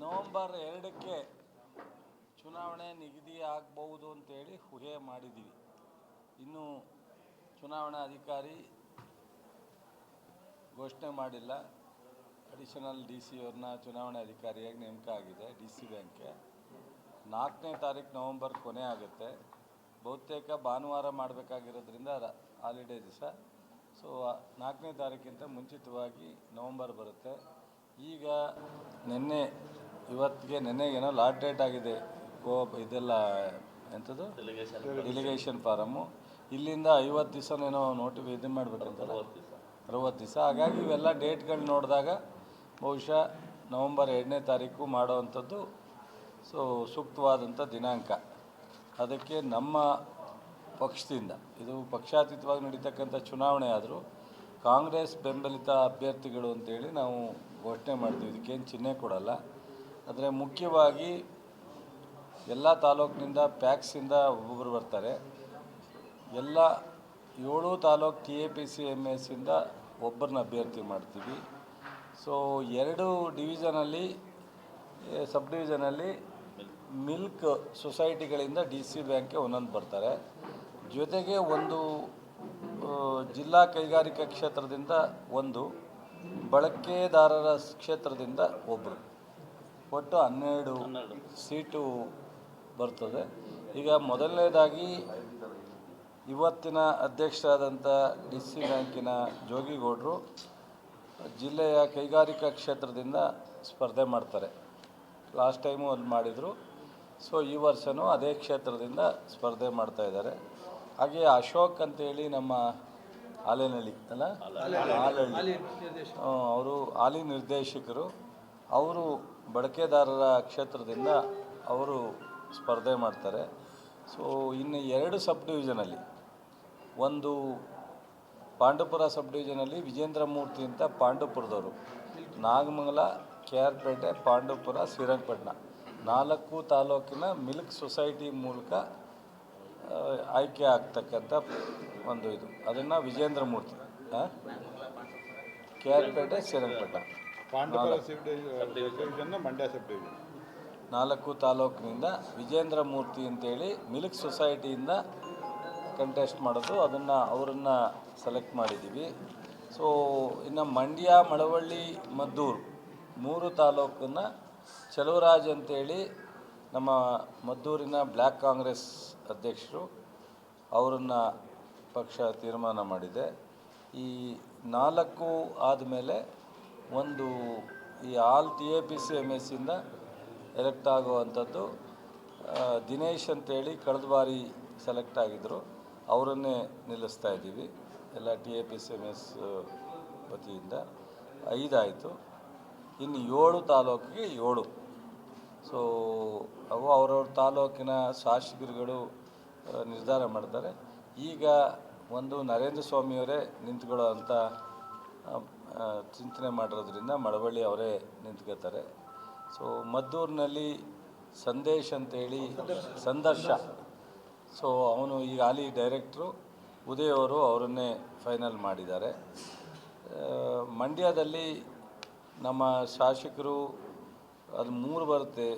November ಎರಡಕ್ಕೆ ಚುನಾವಣೆ ನಿಗದಿ ಆಗಬಹುದು ಅಂತೇಳಿ ಊಹೆ ಮಾಡಿದ್ದೀವಿ. ಇನ್ನು ಚುನಾವಣಾ ಅಧಿಕಾರಿ ಘೋಷಣೆ ಮಾಡಿಲ್ಲ. ಅಡಿಷನಲ್ ಡಿ ಸಿ ಅವ್ರನ್ನ ಚುನಾವಣಾ ಅಧಿಕಾರಿಯಾಗಿ ನೇಮಕ ಆಗಿದೆ ಡಿ ಸಿ ಬ್ಯಾಂಕ್ಗೆ ನಾಲ್ಕನೇ ತಾರೀಕು ನವಂಬರ್ ಕೊನೆ ಆಗುತ್ತೆ. ಬಹುತೇಕ ಭಾನುವಾರ ಮಾಡಬೇಕಾಗಿರೋದ್ರಿಂದ ಹಾಲಿಡೇ ದಿವಸ. ಸೊ ನಾಲ್ಕನೇ ತಾರೀಕಿಂತ ಮುಂಚಿತವಾಗಿ ನವಂಬರ್ ಬರುತ್ತೆ. ಈಗ ನಿನ್ನೆ ಇವತ್ತಿಗೆ ನಿನ್ನೆಗೇನೋ ಲಾಟ್ ಡೇಟ್ ಆಗಿದೆ. ಗೋ ಇದೆಲ್ಲ ಎಂಥದ್ದು ಡೆಲಿಗೇಷನ್ ಫಾರಮ್ಮು ಇಲ್ಲಿಂದ ಐವತ್ತು ದಿವಸನೇನೋ ನೋಟಿ ಇದು ಮಾಡಬೇಕಂತಲ್ಲ? ಅರವತ್ತು ದಿವಸ. ಹಾಗಾಗಿ ಇವೆಲ್ಲ ಡೇಟ್ಗಳು ನೋಡಿದಾಗ ಬಹುಶಃ ನವಂಬರ್ ಎರಡನೇ ತಾರೀಕು ಮಾಡೋವಂಥದ್ದು, ಸೊ, ಸೂಕ್ತವಾದಂಥ ದಿನಾಂಕ. ಅದಕ್ಕೆ ನಮ್ಮ ಪಕ್ಷದಿಂದ, ಇದು ಪಕ್ಷಾತೀತವಾಗಿ ನಡೀತಕ್ಕಂಥ ಚುನಾವಣೆ ಆದರೂ ಕಾಂಗ್ರೆಸ್ ಬೆಂಬಲಿತ ಅಭ್ಯರ್ಥಿಗಳು ಅಂತೇಳಿ ನಾವು ಘೋಷಣೆ ಮಾಡ್ತೀವಿ. ಇದಕ್ಕೇನು ಚಿಹ್ನೆ ಕೊಡಲ್ಲ. ಆದರೆ ಮುಖ್ಯವಾಗಿ ಎಲ್ಲ ತಾಲೂಕಿನಿಂದ ಪ್ಯಾಕ್ಸಿಂದ ಒಬ್ಬೊಬ್ಬರು ಬರ್ತಾರೆ. ಎಲ್ಲ ಏಳು taluk T A P C M ಎಸ್ಸಿಂದ ಒಬ್ಬರನ್ನ ಅಭ್ಯರ್ಥಿ ಮಾಡ್ತೀವಿ. ಸೊ ಎರಡು ಡಿವಿಷನಲ್ಲಿ ಸಬ್ ಡಿವಿಷನಲ್ಲಿ ಮಿಲ್ಕ್ ಸೊಸೈಟಿಗಳಿಂದ ಡಿ ಸಿ ಬ್ಯಾಂಕ್ಗೆ ಒಂದೊಂದು ಬರ್ತಾರೆ. ಜೊತೆಗೆ ಒಂದು ಜಿಲ್ಲಾ ಕೈಗಾರಿಕಾ ಕ್ಷೇತ್ರದಿಂದ ಒಂದು, ಬಳಕೆದಾರರ ಕ್ಷೇತ್ರದಿಂದ ಒಬ್ಬರು ಒಟ್ಟು ಹನ್ನೆರಡು ಸೀಟು ಬರ್ತದೆ. ಈಗ ಮೊದಲನೇದಾಗಿ ಇವತ್ತಿನ ಅಧ್ಯಕ್ಷರಾದಂಥ ಡಿ ಸಿ ಬ್ಯಾಂಕಿನ ಜೋಗಿಗೌಡರು ಜಿಲ್ಲೆಯ ಕೈಗಾರಿಕಾ ಕ್ಷೇತ್ರದಿಂದ ಸ್ಪರ್ಧೆ ಮಾಡ್ತಾರೆ. ಲಾಸ್ಟ್ ಟೈಮು ಅಲ್ಲಿ ಮಾಡಿದರು. ಸೊ ಈ ವರ್ಷವೂ ಅದೇ ಕ್ಷೇತ್ರದಿಂದ ಸ್ಪರ್ಧೆ ಮಾಡ್ತಾ ಇದ್ದಾರೆ. ಹಾಗೆ ಅಶೋಕ್ ಅಂತೇಳಿ ನಮ್ಮ ಆಲೇನಹಳ್ಳಿ ಅಲ್ಲ? ಆಲಹಳ್ಳಿ ಅವರು ಹಾಲಿ ನಿರ್ದೇಶಕರು. ಅವರು ಬಳಕೆದಾರರ ಕ್ಷೇತ್ರದಿಂದ ಅವರು ಸ್ಪರ್ಧೆ ಮಾಡ್ತಾರೆ. ಸೊ ಇನ್ನು ಎರಡು ಸಬ್ ಡಿವಿಷನಲ್ಲಿ ಒಂದು ಪಾಂಡುಪುರ ಸಬ್ ಡಿವಿಷನಲ್ಲಿ ವಿಜೇಂದ್ರ ಮೂರ್ತಿ ಅಂತ ಪಾಂಡುಪುರದವರು. Nagamangala, K R Pete, Pandupura, Srirangapatna. ನಾಲ್ಕು ತಾಲೂಕಿನ ಮಿಲ್ಕ್ ಸೊಸೈಟಿ ಮೂಲಕ ಆಯ್ಕೆ ಆಗ್ತಕ್ಕಂಥ ಒಂದು ಇದು. ಅದನ್ನು ವಿಜೇಂದ್ರ ಮೂರ್ತಿ ಕೆ ಆರ್ ಪೇಟೆ, ಶ್ರೀರಂಗಪಟ್ಟಣ. ಪಾಂಡವರ sub division Mandya sub division ನಾಲ್ಕು ತಾಲೂಕಿನಿಂದ ವಿಜೇಂದ್ರ ಮೂರ್ತಿ ಅಂತೇಳಿ ಮಿಲ್ಕ್ ಸೊಸೈಟಿಯಿಂದ ಕಂಟೆಸ್ಟ್ ಮಾಡೋದು. ಅದನ್ನು ಅವರನ್ನು ಸೆಲೆಕ್ಟ್ ಮಾಡಿದ್ದೀವಿ ಸೊ ಇನ್ನು ಮಂಡ್ಯ ಮಳವಳ್ಳಿ ಮದ್ದೂರು ಮೂರು ತಾಲೂಕನ್ನು ಚಲುವರಾಜ್ ಅಂತೇಳಿ ನಮ್ಮ ಮದ್ದೂರಿನ ಬ್ಲ್ಯಾಕ್ ಕಾಂಗ್ರೆಸ್ ಅಧ್ಯಕ್ಷರು ಅವರನ್ನು ಪಕ್ಷ ತೀರ್ಮಾನ ಮಾಡಿದೆ. ಈ ನಾಲ್ಕು ಆದಮೇಲೆ ಒಂದು ಈ all T A P C M ಎಸ್ಸಿಂದ elect ಆಗುವಂಥದ್ದು ದಿನೇಶ್ ಅಂತೇಳಿ ಕಳೆದ ಬಾರಿ ಸೆಲೆಕ್ಟ್ ಆಗಿದ್ದರು ಅವರನ್ನೇ ನಿಲ್ಲಿಸ್ತಾ ಇದ್ದೀವಿ. ಎಲ್ಲ T A P C M S ವತಿಯಿಂದ. ಐದಾಯಿತು. ಇನ್ನು ಏಳು ತಾಲೂಕಿಗೆ ಏಳು. ಸೊ ಅವು ಅವರವ್ರ ತಾಲೂಕಿನ ಶಾಸಕರುಗಳು ನಿರ್ಧಾರ ಮಾಡ್ತಾರೆ. ಈಗ ಒಂದು ನರೇಂದ್ರ ಸ್ವಾಮಿಯವರೇ ನಿಂತ್ಕೊಳ್ಳೋ ಅಂಥ ಚಿಂತನೆ ಮಾಡಿರೋದ್ರಿಂದ ಮಳವಳ್ಳಿ ಅವರೇ ನಿಂತ್ಕೋತಾರೆ ಸೊ ಮದ್ದೂರಿನಲ್ಲಿ ಸಂದೇಶ್ ಅಂತೇಳಿ ಸಂದರ್ಶ. ಸೊ ಅವನು ಈಗ ಹಾಲಿ ಡೈರೆಕ್ಟ್ರು ಉದಯ್ ಅವರು ಅವರನ್ನೇ ಫೈನಲ್ ಮಾಡಿದ್ದಾರೆ. ಮಂಡ್ಯದಲ್ಲಿ ನಮ್ಮ ಶಾಸಕರು ಅದು ಮೂರು ಬರುತ್ತೆ.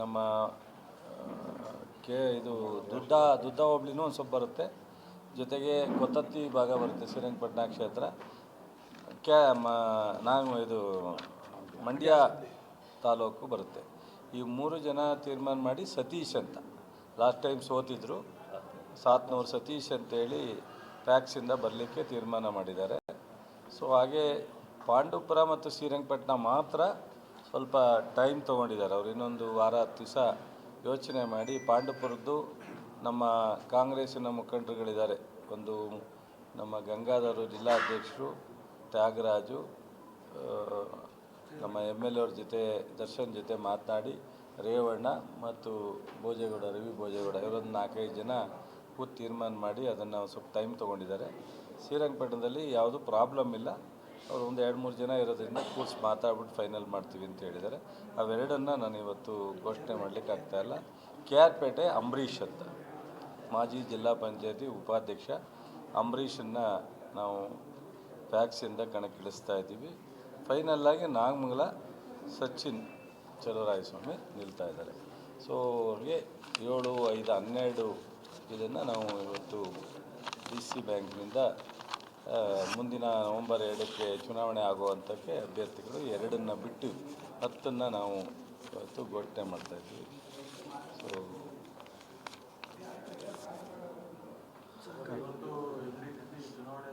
ನಮ್ಮ ಕೆ, ಇದು ದುಡ್ಡ ದುಡ್ಡ ಹೋಬ್ಳಿನೂ ಒಂದು ಸ್ವಲ್ಪ ಬರುತ್ತೆ. ಜೊತೆಗೆ ಕೊತ್ತತ್ತಿ ಭಾಗ ಬರುತ್ತೆ ಶ್ರೀರಂಗಪಟ್ಟಣ ಕ್ಷೇತ್ರ. ಕ್ಯಾ ಮ ನಾನು ಇದು ಮಂಡ್ಯ ತಾಲೂಕು ಬರುತ್ತೆ. ಈ ಮೂರು ಜನ ತೀರ್ಮಾನ ಮಾಡಿ ಸತೀಶ್ ಅಂತ. ಲಾಸ್ಟ್ ಟೈಮ್ ಸೋತಿದ್ರು ಸಾತ್ನೂರು ಸತೀಶ್ ಅಂತೇಳಿ ಪ್ಯಾಕ್ಸಿಂದ ಬರಲಿಕ್ಕೆ ತೀರ್ಮಾನ ಮಾಡಿದ್ದಾರೆ. ಸೊ ಹಾಗೆ ಪಾಂಡುಪುರ ಮತ್ತು ಶ್ರೀರಂಗಪಟ್ಟಣ ಮಾತ್ರ ಸ್ವಲ್ಪ ಟೈಮ್ ತೊಗೊಂಡಿದ್ದಾರೆ. ಅವರು ಇನ್ನೊಂದು ವಾರ, ಹತ್ತು ದಿವಸ ಯೋಚನೆ ಮಾಡಿ ಪಾಂಡುಪುರದ್ದು ನಮ್ಮ ಕಾಂಗ್ರೆಸ್ಸಿನ ಮುಖಂಡರುಗಳಿದ್ದಾರೆ. ಒಂದು ನಮ್ಮ ಗಂಗಾಧರು ಜಿಲ್ಲಾಧ್ಯಕ್ಷರು ತ್ಯಾಗರಾಜು ನಮ್ಮ ಎಂ ಎಲ್ ಅವ್ರ ಜೊತೆ, ದರ್ಶನ್ ಜೊತೆ ಮಾತನಾಡಿ ರೇವಣ್ಣ ಮತ್ತು ಭೋಜೇಗೌಡ, ರವಿ ಭೋಜೇಗೌಡ ಇವರೊಂದು ನಾಲ್ಕೈದು ಜನ ಕೂತು ತೀರ್ಮಾನ ಮಾಡಿ ಅದನ್ನು ಸ್ವಲ್ಪ ಟೈಮ್ ತೊಗೊಂಡಿದ್ದಾರೆ. ಶ್ರೀರಂಗಪಟ್ಟಣದಲ್ಲಿ ಯಾವುದೂ ಪ್ರಾಬ್ಲಮ್ ಇಲ್ಲ. ಅವರು ಒಂದು ಎರಡು ಮೂರು ಜನ ಇರೋದರಿಂದ ಕೂರ್ಸಿ ಮಾತಾಡ್ಬಿಟ್ಟು ಫೈನಲ್ ಮಾಡ್ತೀವಿ ಅಂತ ಹೇಳಿದ್ದಾರೆ. ಅವೆರಡನ್ನು ನಾನು ಇವತ್ತು ಘೋಷಣೆ ಮಾಡಲಿಕ್ಕೆ ಆಗ್ತಾಯಿಲ್ಲ ಕೆ ಆರ್ ಪೇಟೆ ಅಂಬರೀಷ್ ಅಂತ. ಮಾಜಿ ಜಿಲ್ಲಾ ಪಂಚಾಯತಿ ಉಪಾಧ್ಯಕ್ಷ ಅಂಬರೀಷನ್ನು ನಾವು ಫ್ಯಾಕ್ಸಿಂದ ಕಣಕ್ಕಿಳಿಸ್ತಾ ಇದ್ದೀವಿ. ಫೈನಲ್ಲಾಗಿ ನಾಗಮಂಗಲ ಸಚಿನ್ ಚಲುವರಾಯಸ್ವಾಮಿ ನಿಲ್ತಾ ಇದ್ದಾರೆ. ಸೊ ಅವ್ರಿಗೆ ಏಳು, ಐದು, ಹನ್ನೆರಡು ಇದನ್ನು ನಾವು ಇವತ್ತು ಡಿ ಸಿ ಬ್ಯಾಂಕ್ನಿಂದ ಮುಂದಿನ ನವಂಬರ್ ಎರಡಕ್ಕೆ ಚುನಾವಣೆ ಆಗುವಂಥಕ್ಕೆ ಅಭ್ಯರ್ಥಿಗಳು ಎರಡನ್ನು ಬಿಟ್ಟು ಹತ್ತನ್ನು ನಾವು ಇವತ್ತು ಘೋಷಣೆ ಮಾಡ್ತಾಯಿದ್ವಿ ಸೊ ಚುನಾವಣೆ